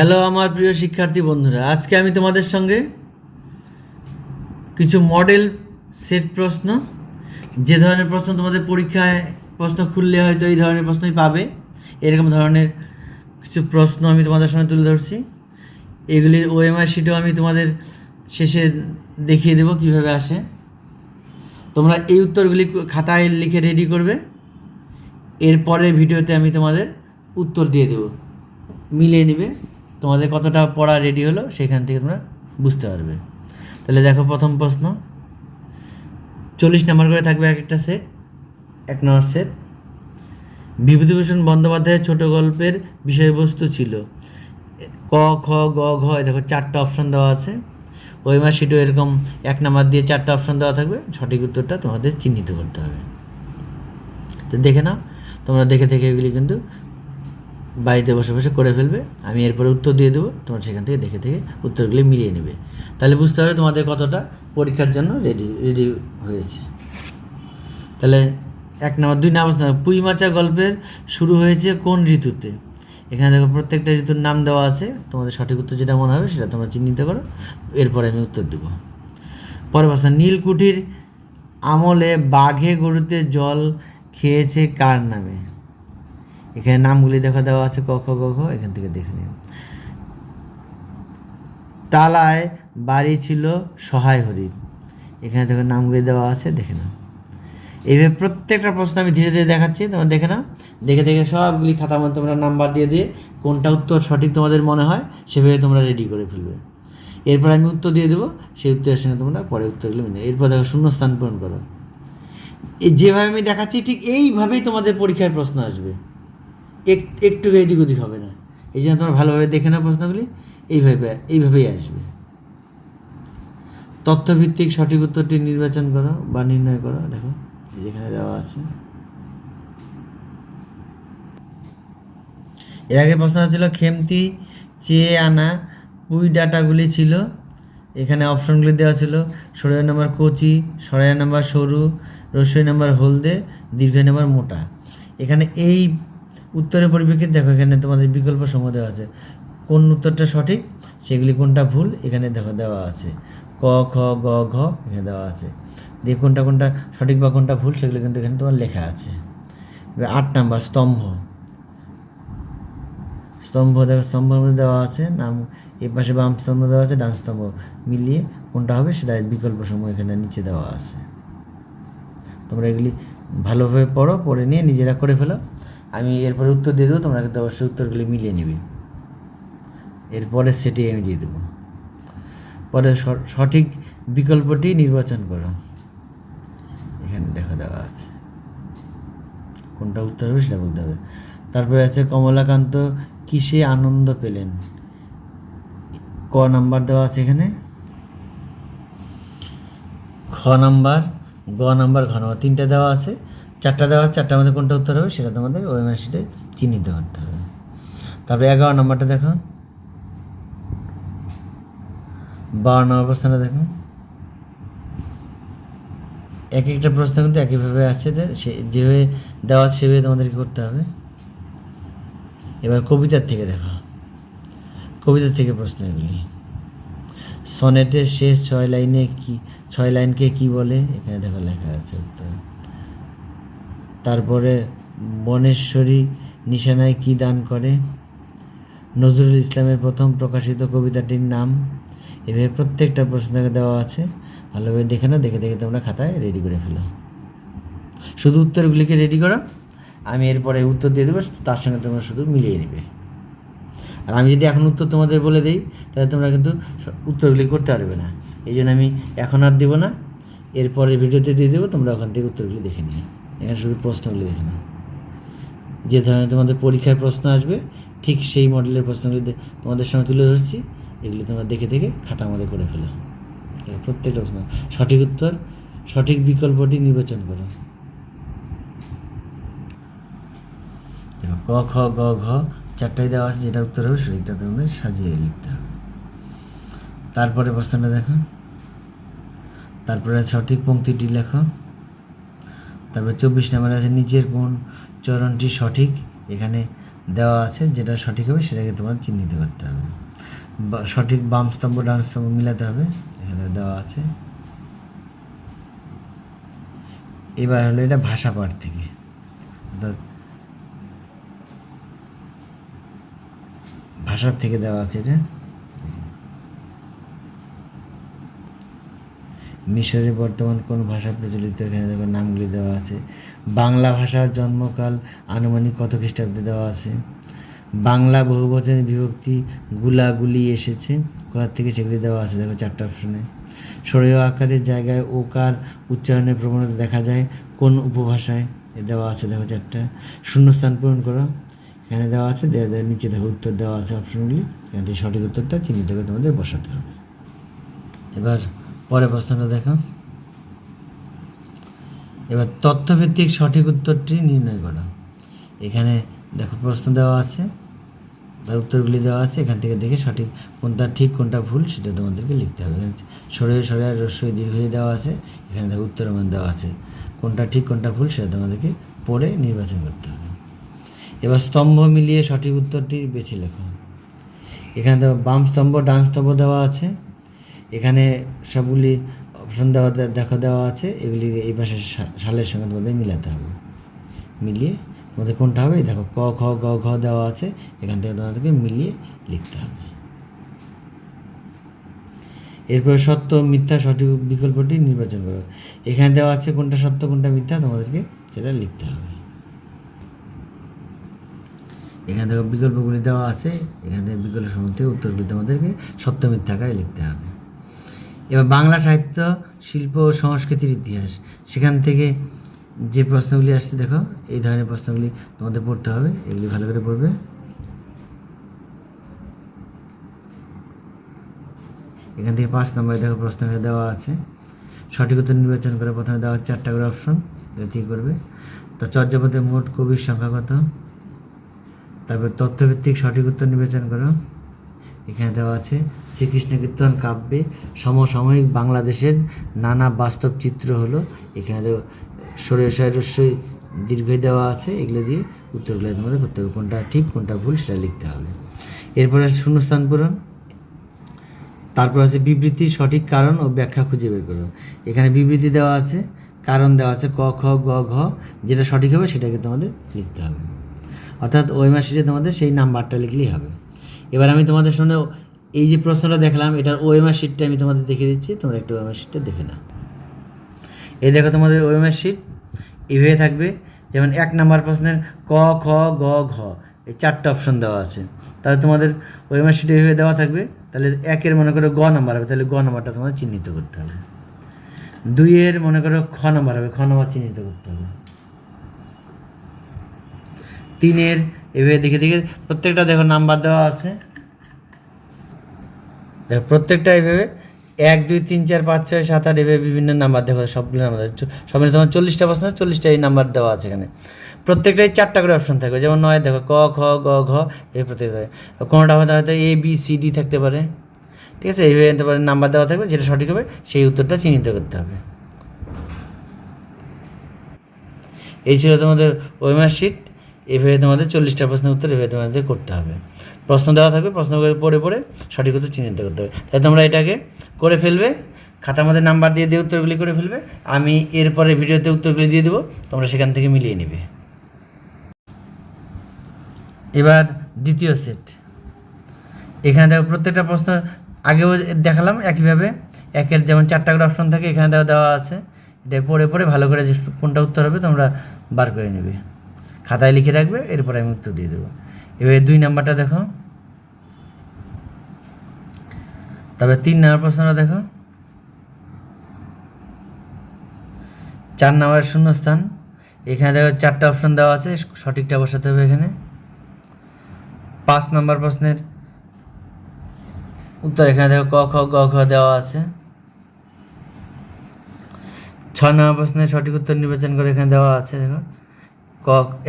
Hello আমার প্রিয় শিক্ষার্থী বন্ধুরা। আজকে আমি তোমাদের সঙ্গে কিছু মডেল সেট প্রশ্ন। যে ধরনের প্রশ্ন তোমাদের পরীক্ষায় প্রশ্ন খুললে হয়তো এই ধরনের প্রশ্নই পাবে। এরকম ধরনের কিছু প্রশ্ন আমি তোমাদের সামনে তুলে ধরছি। এগুলির ওএমআর শিটও আমি তোমাদের শেষে দেখিয়ে দেবো কীভাবে আসে। তোমরা এই উত্তরগুলি খাতায় লিখে রেডি করবে। এরপরে ভিডিওতে আমি তোমাদের উত্তর দিয়ে দেবো। মিলিয়ে নিবে। তোমাদের কতটা পড়া রেডি হলো সেখান থেকে তোমরা বুঝতে পারবে। তাহলে দেখো প্রথম প্রশ্ন। চল্লিশ নম্বর করে থাকবে এক একটা সেট এক নম্বর সেট বিভূতিভূষণ বন্দ্যোপাধ্যায়ের ছোট গল্পের বিষয়বস্তু ছিল। ক, খ, গ, ঘ দেখো চারটা অপশন দেওয়া আছে। ওই মাস শিটও এরকম এক নাম্বার দিয়ে চারটা অপশন দেওয়া থাকবে। সঠিক উত্তরটা তোমাদের চিহ্নিত করতে হবে। তো দেখে নাও, তোমরা দেখে দেখে এগুলি কিন্তু বাড়িতে বসে বসে করে ফেলবে, আমি এরপরে উত্তর দিয়ে দেবো, তোমরা সেখান থেকে দেখে দেখে উত্তরগুলি মিলিয়ে নেবে। তাহলে বুঝতে হবে তোমাদের কতটা পরীক্ষার জন্য রেডি রেডি হয়েছে। তাহলে এক নম্বর, দুই নম্বর পুঁই মাচা গল্পের শুরু হয়েছে কোন ঋতুতে? এখানে দেখো প্রত্যেকটা ঋতুর নাম দেওয়া আছে, তোমাদের সঠিক উত্তর যেটা মনে হবে সেটা তোমরা চিহ্নিত করো, এরপরে আমি উত্তর দেবো। পরের প্রশ্ন, নীলকুঠির আমলে বাঘে গরুতে জল খেয়েছে কার নামে? এখানে নামগুলি দেখা দেওয়া আছে, ক, খ, গ, ঘ, এখান থেকে দেখে নিন তালায় বাড়ি ছিল সহায় হরিণ এখানে দেখো নামগুলি দেওয়া আছে, দেখে নাও। এইভাবে প্রত্যেকটা প্রশ্ন আমি ধীরে ধীরে দেখাচ্ছি, তোমরা দেখে নাও। দেখে দেখে সবগুলি খাতার মধ্যে তোমরা নাম্বার দিয়ে দিয়ে কোনটা উত্তর সঠিক তোমাদের মনে হয়, সেভাবে তোমরা রেডি করে ফেলবে। এরপর আমি উত্তর দিয়ে দেবো, সেই উত্তরের সঙ্গে তোমরা পরে উত্তরগুলো মিলে এরপর দেখো শূন্যস্থান পূরণ করো। যেভাবে আমি দেখাচ্ছি, ঠিক এইভাবেই তোমাদের পরীক্ষার প্রশ্ন আসবে। একটু এদিক ওদিক হবে না। এই জন্য তোমরা ভালোভাবে দেখে নাও প্রশ্নগুলি, এইভাবে, এইভাবেই আসবে। তথ্যভিত্তিক সঠিক উত্তরটি নির্বাচন করো বা নির্ণয় করো, দেখো যেখানে দেওয়া আছে। এর আগে প্রশ্ন ছিল খেমতি চেয়ে আনা পুই ডাটাগুলি ছিল। এখানে অপশনগুলি দেওয়া ছিল সরাই নাম্বার কচি, সরাই নাম্বার সরু, রসই নাম্বার হলদে দীর্ঘ নাম্বার মোটা। এখানে এই উত্তরের পরিপ্রেক্ষিতে দেখো, এখানে তোমাদের বিকল্প সময় দেওয়া আছে। কোন উত্তরটা সঠিক? সেগুলি কোনটা ভুল? এখানে দেখো দেওয়া আছে। ক, খ, গ, ঘ, এখানে দেওয়া আছে। দিয়ে কোনটা কোনটা সঠিক বা কোনটা ভুল, সেগুলো কিন্তু এখানে তোমার লেখা আছে। আট নাম্বার, স্তম্ভ। স্তম্ভ, দেখো, স্তম্ভের মধ্যে দেওয়া আছে, নাম, এ পাশে বাম স্তম্ভ দেওয়া আছে, ডান স্তম্ভ মিলিয়ে কোনটা হবে, সেটা বিকল্প সময় এখানে নিচে দেওয়া আছে। তোমরা এগুলি ভালোভাবে পড়ো, পড়ে নিয়ে নিজেরা করে ফেলো। আমি এরপরে উত্তর দিয়ে দেবো, তোমরা কিন্তু অবশ্যই উত্তরগুলি মিলিয়ে নিবে। এরপরে সেটি আমি দিয়ে দেবো। পরে সঠিক বিকল্পটি নির্বাচন করো। এখানে দেখা দেওয়া আছে। কোনটা উত্তর হবে সেটা বলতে হবে। তারপরে আছে, কমলাকান্ত কিসে আনন্দ পেলেন? ক নাম্বার দেওয়া আছে এখানে? খ নাম্বার, গ নাম্বার ঘ নাম্বার তিনটা দেওয়া আছে। চারটা দেওয়া চারটার মধ্যে কোনটা উত্তর হবে সেটা তোমাদের ওই মাসিতে চিহ্নিত করতে হবে। তারপরে এগারো নম্বরটা দেখো। বারো নম্বর প্রশ্নটা দেখো। এক একটা প্রশ্ন কিন্তু একইভাবে আসছে যে সে যেভাবে দেওয়া আছে সেভাবে তোমাদেরকে করতে হবে। এবার কবিতার থেকে দেখো। কবিতার থেকে প্রশ্ন এগুলি। সনেটের শেষ ছয় লাইনে কি, ছয় লাইনকে কি বলে? এখানে দেখো লেখা আছে উত্তর। তারপরে বনেশ্বরী নিশানায় কি দান করে? নজরুল ইসলামের প্রথম প্রকাশিত কবিতাটির নাম, এভাবে প্রত্যেকটা প্রশ্নকে দেওয়া আছে। ভালোভাবে দেখে না দেখে দেখে তোমরা খাতায় রেডি করে ফেলো। শুধু উত্তরগুলিকে রেডি করো? আমি এরপরে উত্তর দিয়ে দেবো, তার সঙ্গে তোমরা শুধু মিলিয়ে নেবে। আর আমি যদি এখন উত্তর তোমাদের বলে দিই, তাহলে তোমরা কিন্তু উত্তরগুলি করতে পারবে না। এই জন্য আমি এখন আর দেবো না। এরপরে ভিডিওতে দিয়ে দেবো, তোমরা ওখান থেকে উত্তরগুলি দেখে নিও। এখানে শুধু প্রশ্নগুলি দেখে নাও যে ধরনের তোমাদের পরীক্ষায় প্রশ্ন আসবে, ঠিক সেই মডেলের প্রশ্নগুলি তোমাদের সামনে তুলে ধরছি, এগুলি তোমরা দেখে দেখে খাতা আমাদের করে ফেলো। প্রত্যেকটা প্রশ্ন। সঠিক উত্তর, সঠিক বিকল্পটি নির্বাচন করো। দেখো, ক, খ, গ, ঘ, চারটাই দেওয়া আছে, যেটা উত্তর হবে সেটা তোমাদের সাজিয়ে লিখতে হবে। তারপরে প্রশ্নটা দেখো। তারপরে সঠিক পংক্তিটি লেখো। তারপরে চব্বিশ নম্বরে আছে নিচের কোন চরণটি সঠিক, এখানে দেওয়া আছে যেটা সঠিক হবে সেটাকে তোমার চিহ্নিত করতে হবে। সঠিক বাম স্তম্ভ, ডান স্তম্ভ মিলাতে হবে, এখানে দেওয়া আছে। এবার হলো এটা ভাষা পাঠ থেকে। অর্থাৎ ভাষার থেকে দেওয়া আছে এটা। মিশরে বর্তমান কোন ভাষা প্রচলিত? এখানে দেখো নামগুলি দেওয়া আছে। বাংলা ভাষার জন্মকাল আনুমানিক কত খ্রিস্টাব্দে দেওয়া আছে? বাংলা বহুবচনের বিভক্তি গুলাগুলি এসেছে। কোথা থেকে সেগুলি দেওয়া আছে? দেখো চারটা অপশনে। সরীয় আকারের জায়গায় ওকার উচ্চারণের প্রবণতা দেখা যায়। কোন উপভাষায়? এ দেওয়া আছে, দেখো চারটা। শূন্যস্থান পূরণ করো। এখানে দেওয়া আছে দেওয়া দেওয়া নিচে দেখো উত্তর দেওয়া আছে অপশনগুলি। এখান থেকে সঠিক উত্তরটা চিহ্নিত করে তোমাদের বসাতে হবে। এবার পরের প্রশ্নটা দেখো। এবার তথ্যভিত্তিক সঠিক উত্তরটি নির্ণয় করা। এখানে দেখো প্রশ্ন দেওয়া আছে তার উত্তরগুলি দেওয়া আছে, এখান থেকে দেখে সঠিক কোনটা ঠিক, কোনটা ভুল, সেটা তোমাদেরকে লিখতে হবে। এখানে সরে সরে রস্যই দীর্ঘই দেওয়া আছে, এখানে দেখো উত্তরের মধ্যে দেওয়া আছে। কোনটা ঠিক, কোনটা ভুল, সেটা তোমাদেরকে পড়ে নির্বাচন করতে হবে। এবার স্তম্ভ মিলিয়ে সঠিক উত্তরটি বেছে লেখো। এখানে বাম স্তম্ভ, ডান স্তম্ভ দেওয়া আছে এখানে সবগুলি অপশন দেওয়া দেখা দেওয়া আছে। এগুলি এই পাশে সালের সঙ্গে তোমাদের মিলাতে হবে। মিলিয়ে তোমাদের কোনটা হবে? দেখো ক, খ, গ, ঘ দেওয়া আছে। এখান থেকে তোমাদেরকে মিলিয়ে লিখতে হবে। এরপরে সত্য, মিথ্যা সঠিক বিকল্পটি নির্বাচন করো। এখানে দেওয়া আছে কোনটা সত্য, কোনটা মিথ্যা, তোমাদেরকে সেটা লিখতে হবে। এখান থেকে বিকল্পগুলি দেওয়া আছে। এখান থেকে বিকল্প সম্বন্ধে উত্তরগুলি তোমাদেরকে সত্য, মিথ্যা আকারে লিখতে হবে। এবার বাংলা সাহিত্য, শিল্প ও সংস্কৃতির ইতিহাস। সেখান থেকে যে প্রশ্নগুলি আসছে, দেখো, এই ধরনের প্রশ্নগুলি তোমাদের পড়তে হবে, এগুলি ভালো করে পড়বে। এখান থেকে পাঁচ নম্বরে দেখো প্রশ্ন দেওয়া আছে। সঠিক উত্তর নির্বাচন করে প্রথমে দেওয়া হচ্ছে চারটা করে অপশন, এটা ঠিক করবে। তো চর্যাপদের মোট কবির সংখ্যা কত? তারপর তথ্যভিত্তিক সঠিক উত্তর নির্বাচন করো। এখানে দেওয়া আছে শ্রীকৃষ্ণ কীর্তন কাব্যে সমসাময়িক বাংলাদেশের নানা বাস্তব চিত্র হলো। এখানে সরে সরস্বই দীর্ঘই দেওয়া আছে, এগুলো দিয়ে উত্তরগুলো তোমাদের করতে হবে, কোনটা ঠিক, কোনটা ভুল সেটা লিখতে হবে। এরপরে আছে শূন্যস্থান পূরণ। তারপর আছে বিবৃতি, সঠিক কারণ ও ব্যাখ্যা খুঁজে বের করো। এখানে বিবৃতি দেওয়া আছে, কারণ দেওয়া আছে, ক, খ, গ, ঘ, যেটা সঠিক হবে সেটাকে তোমাদের লিখতে হবে। অর্থাৎ ওই মাসিটে তোমাদের সেই নাম্বারটা লিখলেই হবে। এবার আমি তোমাদের সামনে এই যে প্রশ্নটা দেখলাম, এটার ওএমআর শিটটা আমি তোমাদের দেখিয়ে দিচ্ছি, তোমরা একটু ওএমআর শিটটা দেখে নাও। এই দেখো তোমাদের ওএমআর শিট এইভাবে থাকবে, যেমন এক নাম্বার প্রশ্নের ক, খ, গ, ঘ, এই চারটে অপশন দেওয়া আছে। তাহলে তোমাদের ওএমআর শিটে এইভাবে দেওয়া থাকবে, তাহলে একের মনে করো গ নাম্বার হবে, তাহলে গ নাম্বারটা তোমার চিহ্নিত করতে হবে। দুইয়ের মনে করো খ নাম্বার হবে, খ নাম্বার চিহ্নিত করতে হবে। তিনের এভাবে দেখে দেখে প্রত্যেকটা দেখো নাম্বার দেওয়া আছে। দেখো, প্রত্যেকটা এইভাবে এক, দুই, তিন, চার, পাঁচ, ছয়, সাত, আট এভাবে বিভিন্ন নাম্বার দেখো, সবগুলো নাম্বার সব মিলে তোমার চল্লিশটা প্রশ্ন, চল্লিশটা এই নাম্বার দেওয়া আছে এখানে। প্রত্যেকটাই চারটা করে অপশন থাকবে, যেমন নয় দেখো, ক, খ, গ, ঘ, এই প্রত্যেকটা কোনোটা হয়তো হয়তো এ বি সি ডি থাকতে পারে। ঠিক আছে? এইভাবে তারপরে নাম্বার দেওয়া থাকবে, যেটা সঠিক হবে, সেই উত্তরটা চিহ্নিত করতে হবে। এই ছিল তোমাদের ওয়েমার শিট এভাবে তোমাদের চল্লিশটা প্রশ্নের উত্তর এভাবে তোমাদের করতে হবে। প্রশ্ন দেওয়া থাকবে, প্রশ্ন পড়ে পড়ে সঠিক উত্তর চিহ্নিত করতে হবে। তাই তোমরা এটাকে করে ফেলবে, খাতার মধ্যে নাম্বার দিয়ে দিয়ে উত্তরগুলি করে ফেলবে, আমি এরপরে ভিডিওতে উত্তরগুলি দিয়ে দেবো, তোমরা সেখান থেকে মিলিয়ে নেবে। এবার দ্বিতীয় সেট এখানে দেখো প্রত্যেকটা প্রশ্ন আগেও দেখালাম একইভাবে, একের যেমন চারটা করে অপশন থাকে, এখানে দেওয়া দেওয়া আছে। এটা পড়ে পড়ে ভালো করে যে কোনটা উত্তর হবে তোমরা বার করে নেবে। খাতায় লিখে রাখবে, এরপরে আমি উত্তর দিয়ে দেবো। এবার দুই নাম্বারটা দেখো। তবে তিন নাম্বার প্রশ্নটা দেখো। চার নাম্বার শূন্যস্থান। এখানে দেখো চারটা অপশন দেওয়া আছে, সঠিকটা বসাতে হবে এখানে। পাঁচ নাম্বার প্রশ্নের উত্তর এখানে দেখো ক, খ, গ খ দেওয়া আছে। ছয় নম্বর প্রশ্নের সঠিক উত্তর নির্বাচন করে এখানে দেওয়া আছে, দেখো। ক,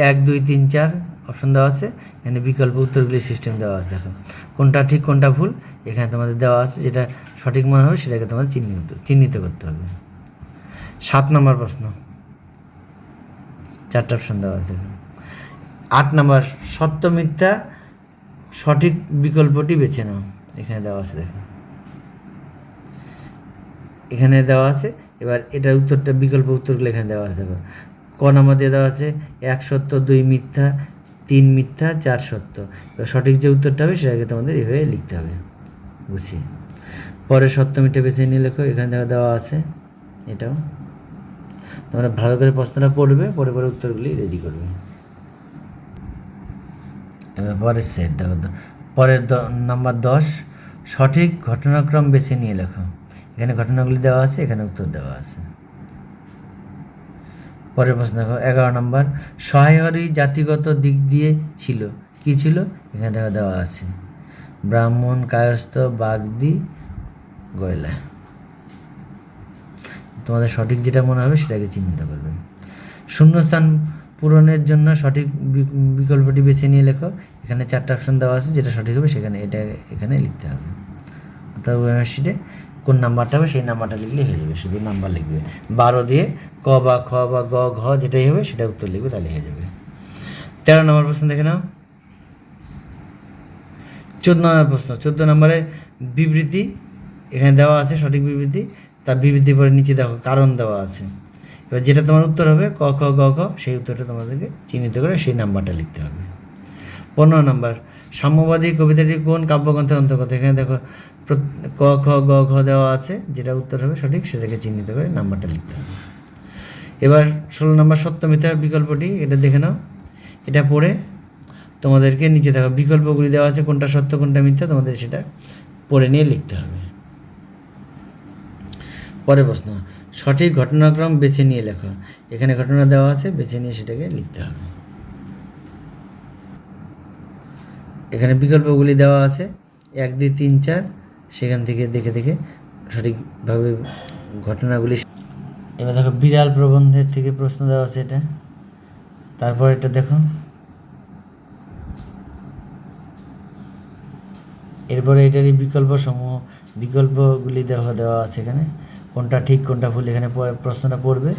এক, দুই, তিন, চার। অপশন দেওয়া আছে। এখানে বিকল্প উত্তরগুলি সিস্টেম দেওয়া আছে, দেখো। কোনটা ঠিক, কোনটা ভুল, এখানে তোমাদের দেওয়া আছে যেটা সঠিক মনে হবে, সেটাকে তোমাদের চিহ্নিত চিহ্নিত করতে হবে। সাত নম্বর প্রশ্ন। চারটা অপশন দেওয়া আছে। আট নম্বর, সত্য, মিথ্যা, সঠিক বিকল্পটি বেছে নাও। এখানে দেওয়া আছে, দেখো। এখানে দেওয়া আছে, এবার এটার উত্তরটা বিকল্প উত্তরগুলো এখানে দেওয়া আছে, দেখো। ক নাম্বার দিয়ে দেওয়া আছে, এক সত্য, দুই মিথ্যা তিন মিথ্যা, চার সত্য। এবার সঠিক যে উত্তরটা হবে, সেটাকে তোমাদের এভাবে লিখতে হবে। বুঝছি? পরে সত্য, মিথ্যা, বেছে নিয়ে লেখো, এখানে দেখো দেওয়া আছে। এটাও। তোমরা ভালো করে প্রশ্নটা পড়বে পরে পরে উত্তরগুলি রেডি করবে। এবার পরের সেট দেখো তো। পরের নাম্বার দশ, সঠিক ঘটনাক্রম বেছে নিয়ে লেখো। এখানে ঘটনাগুলি দেওয়া আছে, এখানে উত্তর দেওয়া আছে। পরের প্রশ্ন দেখো, এগারো নম্বর, সহায়হরি জাতিগত দিক দিয়ে ছিল। কি ছিল? এখানে দেখো দেওয়া আছে। ব্রাহ্মণ, কায়স্থ, বাগদি, গয়লা। তোমাদের সঠিক যেটা মনে হবে সেটাকে চিহ্নিত করবে। শূন্যস্থান পূরণের জন্য সঠিক বিকল্পটি বেছে নিয়ে লেখো। এখানে চারটা অপশন দেওয়া আছে, যেটা সঠিক হবে সেখানে এটা এখানে লিখতে হবে। অর্থাৎ শিটে কোন নাম্বারটা হবে, সেই নাম্বারটা লিখলে হয়ে যাবে, শুধু নাম্বার লিখবে। বারো দিয়ে ক বা খ বা গ, ঘ যেটাই হবে সেটা উত্তর লিখবে, তাহলে হয়ে যাবে। তেরো নম্বর প্রশ্ন দেখে নাও। চোদ্দ নম্বর প্রশ্ন, চোদ্দ নম্বরে বিবৃতি, এখানে দেওয়া আছে সঠিক বিবৃতি, তার বিবৃতির পরে নিচে দেখো কারণ দেওয়া আছে। এবার যেটা তোমার উত্তর হবে, ক, খ, গ, ঘ, সেই উত্তরটা তোমাদেরকে চিহ্নিত করে সেই নাম্বারটা লিখতে হবে। পনেরো নম্বর সাম্যবাদী কবিতাটি কোন কাব্যগ্রন্থের অন্তর্গত? এখানে দেখো ক, খ, গ, ঘ দেওয়া আছে, যেটা উত্তর হবে সঠিক, সেটাকে চিহ্নিত করে নাম্বারটা লিখতে হবে। এবার ষোলো নম্বর সপ্তমিতার বিকল্পটি, এটা দেখে নাও। এটা পড়ে তোমাদেরকে নিচে দেখো, বিকল্পগুলি দেওয়া আছে, কোনটা সত্য, কোনটা মিথ্যা, তোমাদের সেটা পড়ে নিয়ে লিখতে হবে। পরে প্রশ্ন, সঠিক ঘটনাক্রম বেছে নিয়ে লেখো। এখানে ঘটনা দেওয়া আছে, বেছে নিয়ে সেটাকে লিখতে হবে। এখানে বিকল্পগুলি দেওয়া আছে। এক, দুই, তিন, চার, সেখান থেকে দেখে দেখে সঠিকভাবে ঘটনাগুলি এবার দেখো বিড়াল প্রবন্ধের থেকে প্রশ্ন দেওয়া আছে এটা। তারপর এটা দেখো। এরপরে এটারই বিকল্প সমূহ বিকল্পগুলি দেওয়া দেওয়া আছে এখানে। কোনটা ঠিক, কোনটা ভুল, এখানে পরে প্রশ্নটা পড়বে।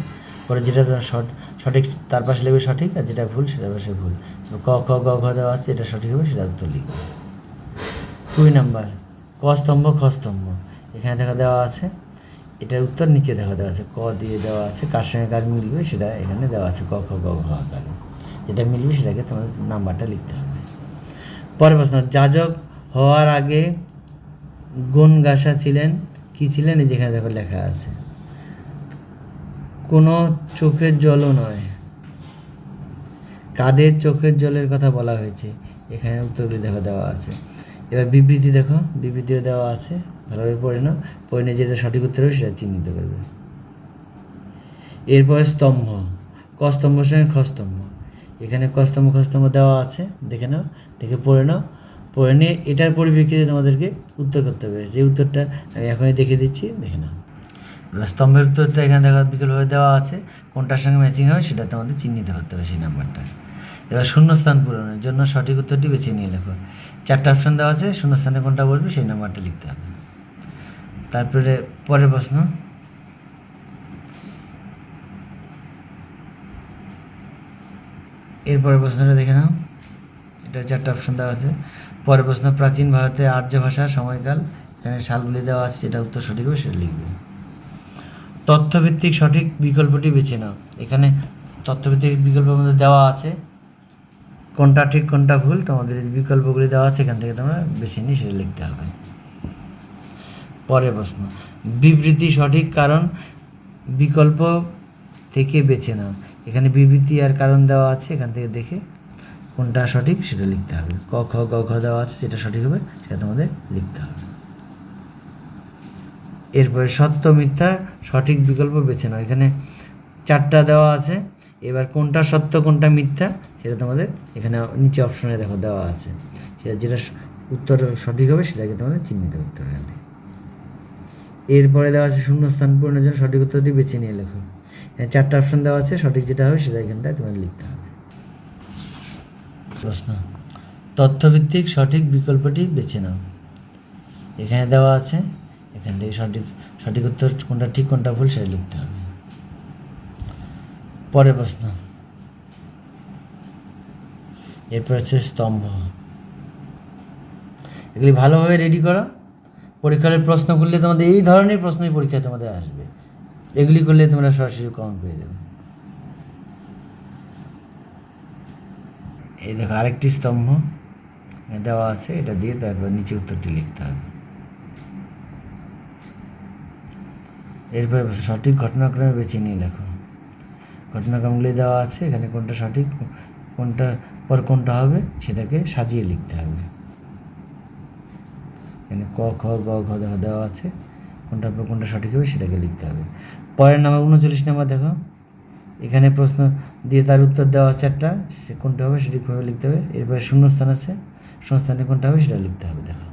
পরে যেটা সঠ- সঠিক, তার পাশে লিখবে সঠিক, আর যেটা ভুল সেটা পাশে ভুল। ক, খ, গ, ঘ দেওয়া আছে, এটা সঠিক হবে, সেটা উত্তর লিখবে। দুই নাম্বার, ক স্তম্ভ, খ স্তম্ভ। এখানে দেখা দেওয়া আছে, এটার উত্তর নিচে দেখা দেওয়া আছে। ক দিয়ে দেওয়া আছে, কার সঙ্গে কার মিলবে, সেটা এখানে দেওয়া আছে, ক, খ, গ, ঘ আকারে যেটা মিলবে সেটাকে তোমাদের নাম্বারটা লিখতে হবে। পরের প্রশ্ন, যাজক হওয়ার আগে গুণ গাসা ছিলেন? কি ছিলেন? যেখানে দেখো লেখা আছে। কোনো চোখের জলও নয়। কাদের চোখের জলের কথা বলা হয়েছে? এখানে উত্তরগুলি দেখো দেওয়া আছে। এবার বিবৃতি দেখো। বিবৃতিও দেওয়া আছে। ভালোভাবে পড়ে নাও। পড়ে নিয়ে যেটা সঠিক উত্তর হবে সেটা চিহ্নিত করবে। এরপরে স্তম্ভ। ক স্তম্ভের সঙ্গে খস্তম্ভ এখানে কস্তম্ভ খস্তম্ভ দেওয়া আছে। দেখে নাও। দেখে পড়ে নাও। পড়ে নিয়ে এটার পরিপ্রেক্ষিতে তোমাদেরকে উত্তর করতে হবে। যে উত্তরটা আমি এখনই দেখে দিচ্ছি, দেখে নাও। স্তম্ভের উত্তরটা এখানে দেখা বিকল্পভাবে দেওয়া আছে। কোনটার সঙ্গে ম্যাচিং হবে সেটা তোমাদের চিহ্নিত করতে হবে সেই নাম্বারটা এবার শূন্যস্থান পূরণের জন্য সঠিক উত্তরটি বেছে নিয়ে লেখো। চারটা অপশন দেওয়া আছে, শূন্যস্থানে কোনটা বসবে সেই নাম্বারটা লিখতে হবে। তারপরে পরের প্রশ্ন। এরপরের প্রশ্নটা দেখে নাও। এটা চারটা অপশন দেওয়া আছে। পরের প্রশ্ন, প্রাচীন ভারতে আর্য ভাষার সময়কাল, এখানে সালগুলি দেওয়া আছে, যেটা উত্তর সঠিক হবে সেটা লিখবে। তথ্যভিত্তিক সঠিক বিকল্পটি বেছে নাও। এখানে তথ্যভিত্তিক বিকল্পের মধ্যে দেওয়া আছে, কোনটা ঠিক, কোনটা ভুল, তোমাদের বিকল্পগুলি দেওয়া আছে, এখান থেকে তোমরা বেছে নিয়ে সেটা লিখতে হবে। পরের প্রশ্ন, বিবৃতি সঠিক কারণ বিকল্প থেকে বেছে নাও। এখানে বিবৃতি আর কারণ দেওয়া আছে, এখান থেকে দেখে কোনটা সঠিক সেটা লিখতে হবে। ক, খ, গ, খ দেওয়া আছে, যেটা সঠিক হবে সেটা তোমাদের লিখতে হবে। এরপরে সত্য মিথ্যা সঠিক বিকল্প বেছে নাও। এখানে চারটা দেওয়া আছে। এবার কোনটা সত্য, কোনটা মিথ্যা, সেটা তোমাদের এখানে নিচে অপশনে দেখো দেওয়া আছে। সেটা যেটা উত্তর সঠিক হবে, সেটাকে তোমাদের চিহ্নিত করতে হবে এরপরে দেওয়া আছে শূন্যস্থান পূরণের জন্য সঠিক উত্তরটি বেছে নিয়ে লেখো। চারটা অপশন দেওয়া আছে, সঠিক যেটা হবে, সেটা এখানটায় তোমাদের লিখতে হবে। প্রশ্ন, তথ্যভিত্তিক সঠিক বিকল্পটি বেছে নাও। এখানে দেওয়া আছে এখান থেকে সঠিক সঠিক উত্তর কোনটা, ঠিক কোনটা ভুল সেটা লিখতে হবে। পরের প্রশ্ন। এরপর হচ্ছে স্তম্ভ। এগুলি ভালোভাবে রেডি করো। পরীক্ষার প্রশ্ন করলে তোমাদের এই ধরনের প্রশ্নই পরীক্ষায় তোমাদের আসবে। এগুলি করলে তোমরা সরাসরি কমন পেয়ে যাবে। এই দেখো, আরেকটি স্তম্ভ দেওয়া আছে, এটা দিয়ে তারপর নিচে উত্তরটি লিখতে হবে। এরপরে সঠিক ঘটনাক্রমে বেছে নিয়ে লেখো। ঘটনাক্রমগুলি দেওয়া আছে, এখানে কোনটা সঠিক, কোনটা, পর কোনটা হবে, সেটাকে সাজিয়ে লিখতে হবে। এখানে ক, খ, গ, ঘ দেওয়া আছে, কোনটার পর কোনটা সঠিক হবে সেটাকে লিখতে হবে। পরের নাম্বার, উনচল্লিশ নাম্বার দেখো। এখানে প্রশ্ন দিয়ে তার উত্তর দেওয়া আছে একটা, সে কোনটা হবে সঠিকভাবে লিখতে হবে। এরপরে শূন্যস্থান আছে, শূন্যস্থানে কোনটা হবে সেটা লিখতে হবে, দেখো।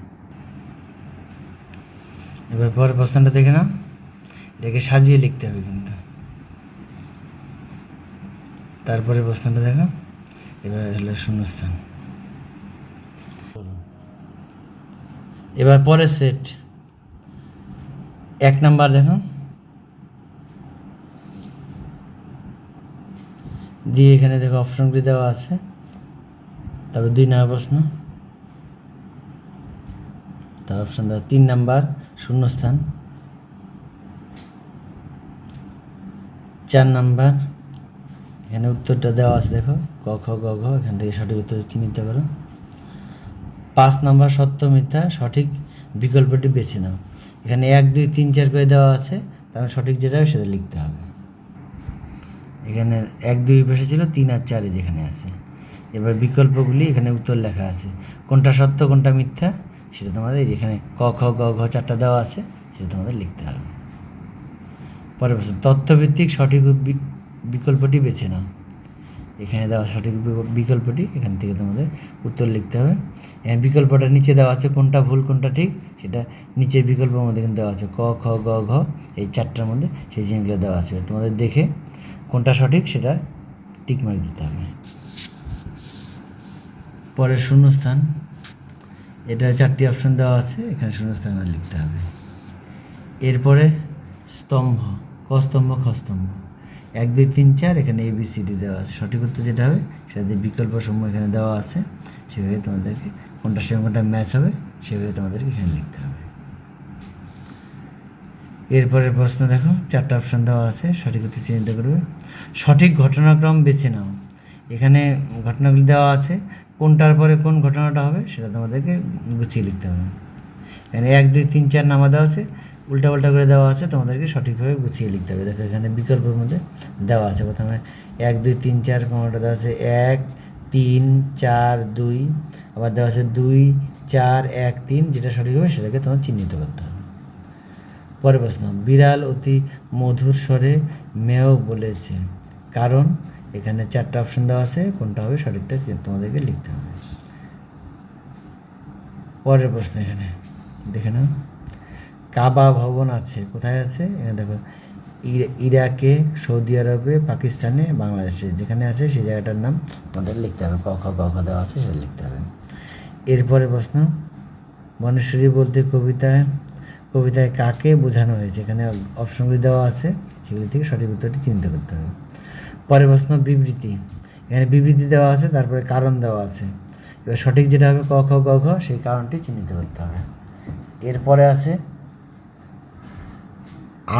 এবার পরের প্রশ্নটা দেখে নাও। এটাকে সাজিয়ে লিখতে হবে কিন্তু। তারপরে প্রশ্নটা দেখো। এবার হলো শূন্যস্থান। এবার পরের সেট। এক নাম্বার দেখো। দিয়ে এখানে দেখো অপশনগুলি দেওয়া আছে? তারপর দুই নম্বর প্রশ্ন। তার অপশন দেওয়া তিন নাম্বার শূন্যস্থান। চার নাম্বার। এখানে উত্তরটা দেওয়া আছে, দেখো। ক খ, গ, ঘ, এখান থেকে সঠিক উত্তর চিহ্নিত করো। পাঁচ নাম্বার সত্য মিথ্যা, সঠিক বিকল্পটি বেছে নাও। এখানে এক, দুই, তিন, চার করে দেওয়া আছে তারপর সঠিক যেটা সেটা লিখতে হবে। এখানে এক, দুই পাশে ছিল, তিন আর চারে যেখানে আছে। এবার বিকল্পগুলি, এখানে উত্তর লেখা আছে। কোনটা সত্য, কোনটা মিথ্যা, সেটা তোমাদের যেখানে ক, খ, গ, ঘ, চারটা দেওয়া আছে, সেটা তোমাদের লিখতে হবে। পরের প্রশ্ন তথ্যভিত্তিক সঠিক বিকল্পটি বেছে নাও। এখানে দেওয়া সঠিক বিকল্পটি, এখান থেকে তোমাদের উত্তর লিখতে হবে। বিকল্পটা নিচে দেওয়া আছে, কোনটা ভুল, কোনটা ঠিক? সেটা নিচের বিকল্পের মধ্যে কিন্তু দেওয়া আছে, ক, খ, গ, ঘ, এই চারটার মধ্যে সেই জিনিসগুলো দেওয়া আছে। তোমাদের দেখে কোনটা সঠিক, সেটা টিক মার্ক দিতে হবে। পরে শূন্যস্থান, এটা চারটি অপশন দেওয়া আছে, এখানে শূন্যস্থান লিখতে হবে। এরপরে স্তম্ভ। ক খস্তম্ভ। এক, দুই, তিন, চার, এখানে এ বি সি ডি দেওয়া আছে। সঠিক উত্তর যেটা হবে, সেটা দিয়ে বিকল্প সমূহ এখানে দেওয়া আছে। সেভাবে তোমাদেরকে কোনটার সঙ্গে কোনটা ম্যাচ হবে, সেভাবে তোমাদেরকে এখানে লিখতে হবে। এরপরের প্রশ্ন দেখো, চারটা অপশন দেওয়া আছে, সঠিক উত্তর চিহ্নিত করবে। সঠিক ঘটনাক্রম বেছে নাও। এখানে ঘটনাগুলি দেওয়া আছে, কোনটার পরে কোন ঘটনাটা হবে, সেটা তোমাদেরকে গুছিয়ে লিখতে হবে। এখানে এক, দুই, তিন, চার নামা দেওয়া আছে উল্টা উল্টা করে দেওয়া আছে, তোমাদেরকে সঠিকভাবে গুছিয়ে লিখতে হবে। দেখো এখানে বিকল্পের মধ্যে দেওয়া আছে। প্রথমে এক, দুই, তিন, চার, কোনোটা দেওয়া আছে এক, তিন, চার, দুই, আবার দেওয়া আছে দুই, চার, এক, তিন, যেটা সঠিক হবে সেটাকে তোমার চিহ্নিত করতে হবে। পরের প্রশ্ন, বিড়াল অতি মধুর স্বরে মেয়েও বলেছে। কারণ এখানে চারটা অপশন দেওয়া আছে, কোনটা হবে সঠিকটা তোমাদেরকে লিখতে হবে। পরের প্রশ্ন এখানে, দেখে নাও। কাবা ভবন আছে, কোথায় আছে? এখানে দেখো ইরাকে, সৌদি আরবে, পাকিস্তানে, বাংলাদেশে, যেখানে আছে সেই জায়গাটার নাম আমাদের লিখতে হবে, ক, খ, গ ঘ দেওয়া আছে সেটা লিখতে হবে। এরপরে প্রশ্ন বনেশ্বরী বলতে কবিতায় কবিতায় কাকে বোঝানো হয়েছে? এখানে অপশনগুলি দেওয়া আছে, সেগুলি থেকে সঠিক উত্তরটি চিন্তা করতে হবে। পরের প্রশ্ন, বিবৃতি, এখানে বিবৃতি দেওয়া আছে, তারপরে কারণ দেওয়া আছে। এবার সঠিক যেটা হবে ক, খ সেই কারণটি চিহ্নিত করতে হবে। এরপরে আছে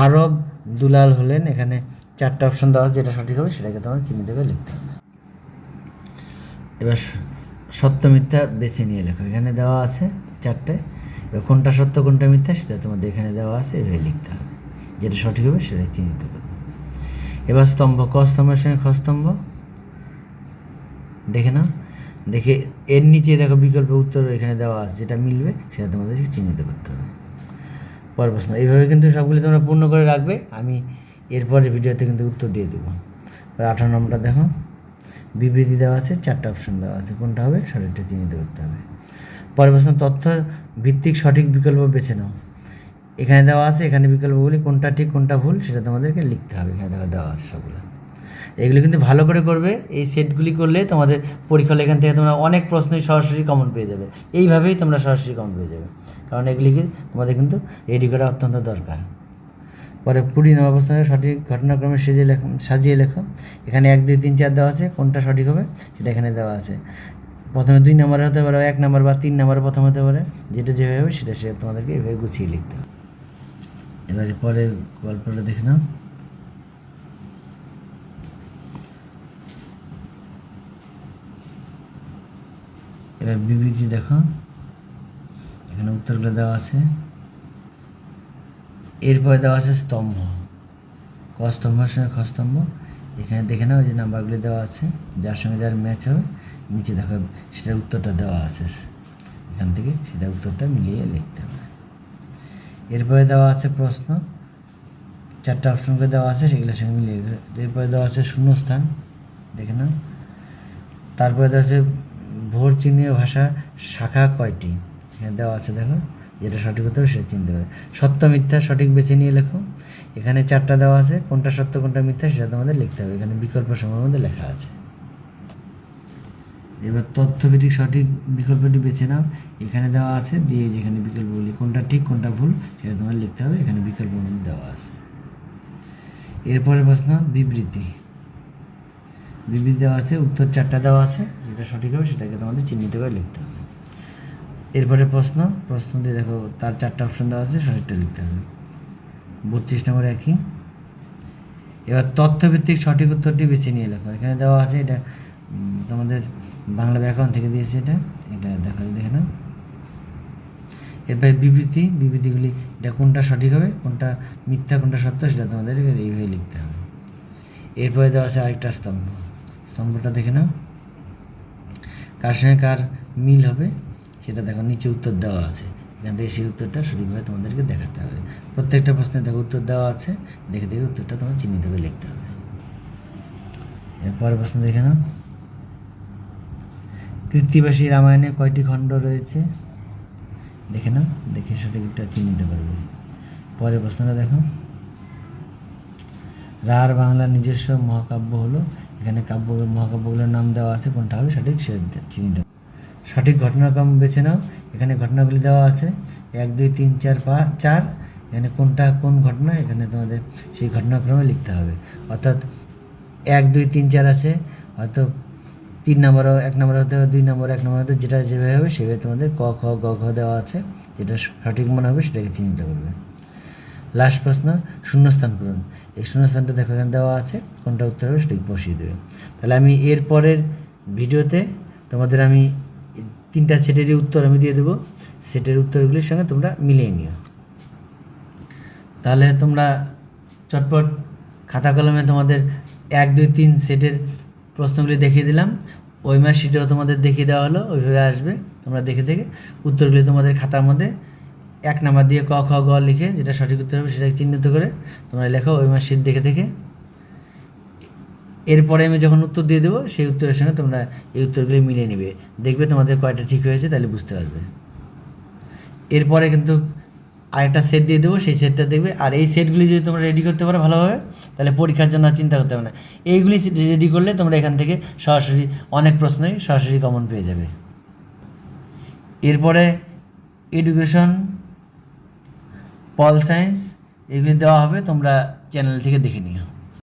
আরব দুলাল হলেন, এখানে চারটা অপশন দেওয়া যেটা সঠিক হবে, সেটাকে তোমার চিহ্নিত করে লিখতে হবে। এবার সত্য মিথ্যা বেছে নিয়ে লেখো, এখানে দেওয়া আছে চারটে। এবার কোনটা সত্য, কোনটা মিথ্যা, সেটা তোমাদের এখানে দেওয়া আছে, এভাবে লিখতে হবে। যেটা সঠিক হবে, সেটা চিহ্নিত করবে এবার স্তম্ভ, ক স্তম্ভের সঙ্গে খ স্তম্ভ? দেখে নাও। দেখে এর নিচে দেখো বিকল্প উত্তর এখানে দেওয়া আছে, যেটা মিলবে, সেটা তোমাদেরকে চিহ্নিত করতে হবে। পরের প্রশ্ন এইভাবে কিন্তু সবগুলি তোমরা পূর্ণ করে রাখবে। আমি এরপরে ভিডিওতে কিন্তু উত্তর দিয়ে দেবো। এবার আঠারো নম্বরটা দেখো। বিবৃতি দেওয়া আছে, চারটা অপশন দেওয়া আছে। কোনটা হবে? সঠিকটা চিহ্নিত করতে হবে। পরের প্রশ্ন, তথ্য ভিত্তিক সঠিক বিকল্প বেছে নাও। এখানে দেওয়া আছে, এখানে বিকল্পগুলি কোনটা ঠিক, কোনটা ভুল, সেটা তোমাদেরকে লিখতে হবে। এখানে দেওয়া দেওয়া আছে সবগুলো। এগুলো কিন্তু ভালো করে করবে। এই সেটগুলি করলে তোমাদের পরীক্ষা এখান থেকে তোমরা অনেক প্রশ্নই সরাসরি কমন পেয়ে যাবে। এইভাবেই তোমরা সরাসরি কমন পেয়ে যাবে। কারণ এগুলিকে তোমাদের কিন্তু রেডি করা অত্যন্ত দরকার। পরে নম্বর প্রশ্নের সঠিক ঘটনাক্রমে সেজে লেখো, সাজিয়ে লেখো। এখানে এক, দুই, তিন, চার দেওয়া আছে। কোনটা সঠিক হবে সেটা এখানে দেওয়া আছে। প্রথমে দুই নাম্বার হতে পারে, এক নাম্বার বা তিন নাম্বার প্রথম হতে পারে। যেটা যেভাবে হবে সেটা সে তোমাদেরকে এভাবে গুছিয়ে লিখতে হবে। এবারে পরে গল্পটা দেখে নাও। এবার বিবৃতি দেখো। এখানে উত্তরগুলো দেওয়া আছে। এরপরে দেওয়া আছে স্তম্ভ। ক সঙ্গে খ স্তম্ভ। এখানে দেখে নাও যে নাম্বারগুলি দেওয়া আছে। যার সঙ্গে যার ম্যাচ হবে, নিচে দেখো সেটার উত্তরটা দেওয়া আছে। এখান থেকে সেটা উত্তরটা মিলিয়ে লিখতে হবে। এরপরে দেওয়া আছে প্রশ্ন। চারটা অপশন করে দেওয়া আছে, সেগুলোর সঙ্গে মিলিয়ে এরপরে দেওয়া আছে শূন্যস্থান। দেখে নাও। তারপরে দেওয়া আছে ভোর চিহ্নীয় ভাষা শাখা কয়টি? এখানে দেওয়া আছে, দেখো। যেটা সঠিক হতে হবে সেটা চিনতে হবে। সত্য, মিথ্যা সঠিক বেছে নিয়ে লেখো। এখানে চারটা দেওয়া আছে। কোনটা সত্য, কোনটা মিথ্যা, সেটা তোমাদের লিখতে হবে। এখানে বিকল্প সময়ের মধ্যে লেখা আছে। এবার তথ্যভিত্তিক সঠিক বিকল্পটি বেছে নাও। এখানে দেওয়া আছে, দিয়ে যেখানে বিকল্পগুলি কোনটা ঠিক, কোনটা ভুল, সেটা তোমার লিখতে হবে। এখানে বিকল্প দেওয়া আছে। এরপরের প্রশ্ন, বিবৃতি। বিবৃতি দেওয়া আছে, উত্তর চারটা দেওয়া আছে। যেটা সঠিক হবে, সেটাকে তোমাদের চিহ্নিত করে লিখতে হবে। এরপরে প্রশ্ন প্রশ্ন দিয়ে দেখো, তার চারটা অপশন দেওয়া আছে, সঠিকটা লিখতে হবে। বত্রিশ নম্বর একই। এবার তথ্যভিত্তিক সঠিক উত্তরটি বেছে নিয়ে লেখো। এখানে দেওয়া আছে এটা তোমাদের বাংলা ব্যাকরণ থেকে দিয়েছে এটা। এটা দেখা দেখে নাও। এরপরে বিবৃতি, বিবৃতিগুলি, এটা কোনটা সঠিক হবে, কোনটা মিথ্যা, কোনটা সত্য, সেটা তোমাদের এইভাবে লিখতে হবে। এরপরে দেওয়া আছে আরেকটা স্তম্ভ। স্তম্ভটা দেখে নাও। কার সঙ্গে কার মিল হবে? সেটা দেখো, নিচে উত্তর দেওয়া আছে। এখান থেকে সেই উত্তরটা সঠিকভাবে তোমাদেরকে দেখাতে হবে। প্রত্যেকটা প্রশ্নের দেখো উত্তর দেওয়া আছে। দেখে দেখে উত্তরটা তোমার চিহ্নিত করে লিখতে হবে। এরপরে প্রশ্ন দেখে নাও। কৃত্তিবাসী রামায়ণে কয়টি খণ্ড রয়েছে? দেখে নাও, দেখে সঠিকটা চিহ্নিত করবে। পরের প্রশ্নটা দেখো। রার বাংলার নিজস্ব মহাকাব্য হলো। এখানে কাব্য মহাকাব্যগুলোর নাম দেওয়া আছে, কোনটা হবে সঠিক সে চিহ্নিত সঠিক ঘটনাক্রম বেছে নাও। এখানে ঘটনাগুলি দেওয়া আছে। এক, দুই, তিন, চার পাঁচ চার। এখানে কোনটা কোন ঘটনা, এখানে তোমাদের সেই ঘটনাক্রমে লিখতে হবে। অর্থাৎ এক, দুই, তিন, চার আছে। হয়তো তিন নম্বরও এক নম্বর হতে হবে, দুই নম্বর, এক নম্বর হতে যেটা যেভাবে হবে সেভাবে তোমাদের ক, খ, গ, ঘ দেওয়া আছে। যেটা সঠিক মনে হবে সেটাকে চিহ্নিত করবে। লাস্ট প্রশ্ন, শূন্যস্থান পূরণ। এই শূন্যস্থানটা দেখো এখানে দেওয়া আছে। কোনটা উত্তর হবে সেটাকে বসিয়ে দেবে। তাহলে আমি এর পরের ভিডিওতে তোমাদের আমি তিনটা সেটেরই উত্তর আমি দিয়ে দেবো। সেটের উত্তরগুলির সঙ্গে তোমরা মিলিয়ে নিও। তাহলে তোমরা চটপট খাতা কলমে তোমাদের এক, দুই, তিন সেটের প্রশ্নগুলি দেখিয়ে দিলাম। ওই মাস শিটেও তোমাদের দেখিয়ে দেওয়া হলো, ওইভাবে আসবে। তোমরা দেখে দেখে উত্তরগুলি তোমাদের খাতার মধ্যে এক নাম্বার দিয়ে ক, খ, গ লিখে যেটা সঠিক উত্তর হবে সেটাকে চিহ্নিত করে তোমরা লেখো ওই মাস দেখে দেখে। এরপরে আমি যখন উত্তর দিয়ে দেবো, সেই উত্তরের সঙ্গে তোমরা এই উত্তরগুলি মিলিয়ে নিবে। দেখবে তোমাদের কয়টা ঠিক হয়েছে, তাহলে বুঝতে পারবে। এরপরে কিন্তু আরেকটা সেট দিয়ে দেবো, সেই সেটটা দেখবে। আর এই সেটগুলি যদি তোমরা রেডি করতে পারো ভালোভাবে, তাহলে পরীক্ষার জন্য চিন্তা করতে হবে না। এইগুলি রেডি করলে তোমরা এখান থেকে সরাসরি অনেক প্রশ্নই সরাসরি কমন পেয়ে যাবে। এরপরে এডুকেশন পল সায়েন্স এগুলি দেওয়া হবে, তোমরা চ্যানেল থেকে দেখে নিও।